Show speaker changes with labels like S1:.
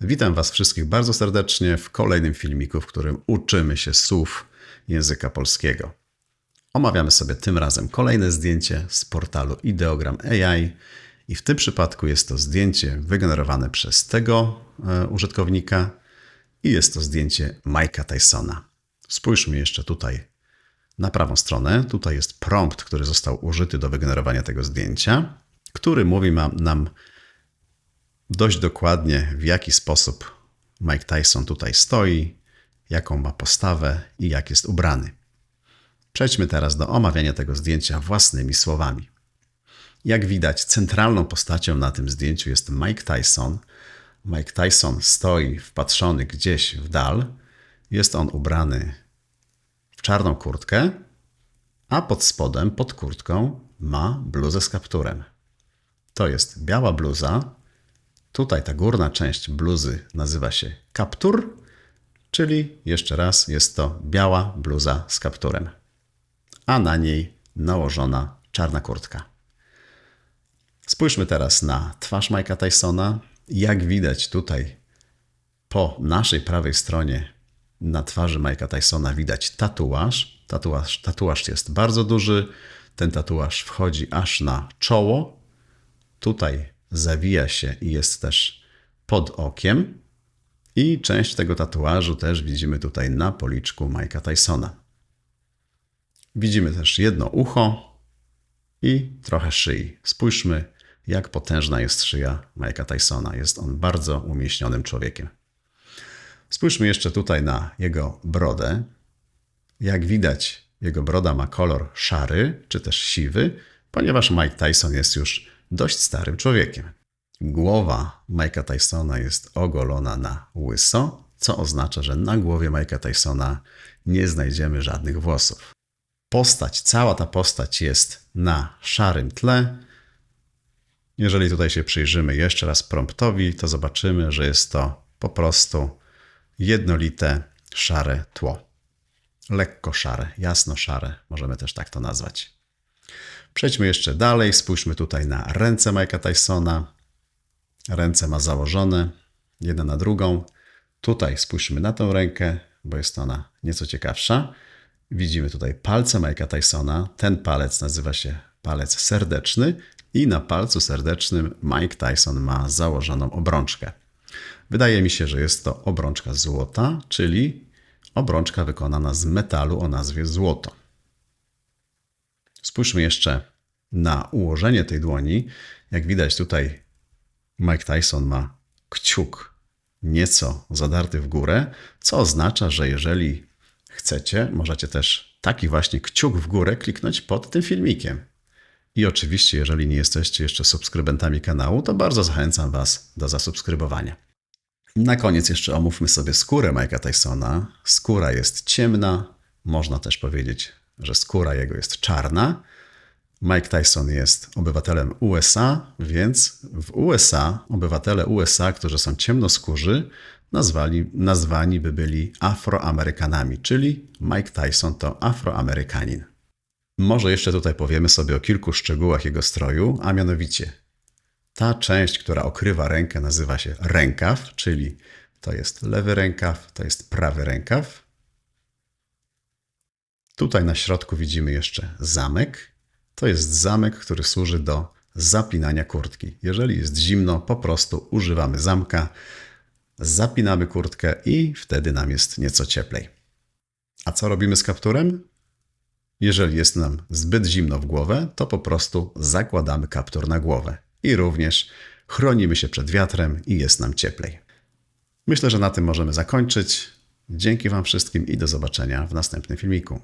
S1: Witam Was wszystkich bardzo serdecznie w kolejnym filmiku, w którym uczymy się słów języka polskiego. Omawiamy sobie tym razem kolejne zdjęcie z portalu Ideogram AI i w tym przypadku jest to zdjęcie wygenerowane przez tego e, użytkownika i jest to zdjęcie Mike'a Tysona. Spójrzmy jeszcze tutaj na prawą stronę. Tutaj jest prompt, który został użyty do wygenerowania tego zdjęcia, który mówi nam dość dokładnie, w jaki sposób Mike Tyson tutaj stoi, jaką ma postawę i jak jest ubrany. Przejdźmy teraz do omawiania tego zdjęcia własnymi słowami. Jak widać, centralną postacią na tym zdjęciu jest Mike Tyson. Mike Tyson stoi wpatrzony gdzieś w dal. Jest on ubrany w czarną kurtkę, a pod spodem, pod kurtką, ma bluzę z kapturem. To jest biała bluza. Tutaj ta górna część bluzy nazywa się kaptur, czyli jeszcze raz jest to biała bluza z kapturem, a na niej nałożona czarna kurtka. Spójrzmy teraz na twarz Mike'a Tysona. Jak widać tutaj po naszej prawej stronie na twarzy Mike'a Tysona widać tatuaż. tatuaż. Tatuaż jest bardzo duży. Ten tatuaż wchodzi aż na czoło. Tutaj zawija się i jest też pod okiem. I część tego tatuażu też widzimy tutaj na policzku Mike'a Tysona. Widzimy też jedno ucho i trochę szyi. Spójrzmy, jak potężna jest szyja Mike'a Tysona. Jest on bardzo umieśnionym człowiekiem. Spójrzmy jeszcze tutaj na jego brodę. Jak widać, jego broda ma kolor szary czy też siwy, ponieważ Mike Tyson jest już dość starym człowiekiem. Głowa Mike'a Tysona jest ogolona na łyso, co oznacza, że na głowie Mike'a Tysona nie znajdziemy żadnych włosów. Postać, cała ta postać jest na szarym tle. Jeżeli tutaj się przyjrzymy jeszcze raz promptowi, to zobaczymy, że jest to po prostu jednolite szare tło. Lekko szare, jasno szare, możemy też tak to nazwać. Przejdźmy jeszcze dalej, spójrzmy tutaj na ręce Mike'a Tysona. Ręce ma założone, jedna na drugą. Tutaj spójrzmy na tą rękę, bo jest ona nieco ciekawsza. Widzimy tutaj palce Mike'a Tysona. Ten palec nazywa się palec serdeczny i na palcu serdecznym Mike Tyson ma założoną obrączkę. Wydaje mi się, że jest to obrączka złota, czyli obrączka wykonana z metalu o nazwie złoto. Spójrzmy jeszcze na ułożenie tej dłoni. Jak widać tutaj Mike Tyson ma kciuk nieco zadarty w górę, co oznacza, że jeżeli chcecie, możecie też taki właśnie kciuk w górę kliknąć pod tym filmikiem. I oczywiście, jeżeli nie jesteście jeszcze subskrybentami kanału, to bardzo zachęcam Was do zasubskrybowania. Na koniec jeszcze omówmy sobie skórę Mike'a Tysona. Skóra jest ciemna, można też powiedzieć, że skóra jego jest czarna. Mike Tyson jest obywatelem USA, więc w USA obywatele USA, którzy są ciemnoskórzy, nazwali, nazwani by byli Afroamerykanami, czyli Mike Tyson to Afroamerykanin. Może jeszcze tutaj powiemy sobie o kilku szczegółach jego stroju, a mianowicie ta część, która okrywa rękę, nazywa się rękaw, czyli to jest lewy rękaw, to jest prawy rękaw. Tutaj na środku widzimy jeszcze zamek. To jest zamek, który służy do zapinania kurtki. Jeżeli jest zimno, po prostu używamy zamka, zapinamy kurtkę i wtedy nam jest nieco cieplej. A co robimy z kapturem? Jeżeli jest nam zbyt zimno w głowę, to po prostu zakładamy kaptur na głowę i również chronimy się przed wiatrem i jest nam cieplej. Myślę, że na tym możemy zakończyć. Dzięki Wam wszystkim i do zobaczenia w następnym filmiku.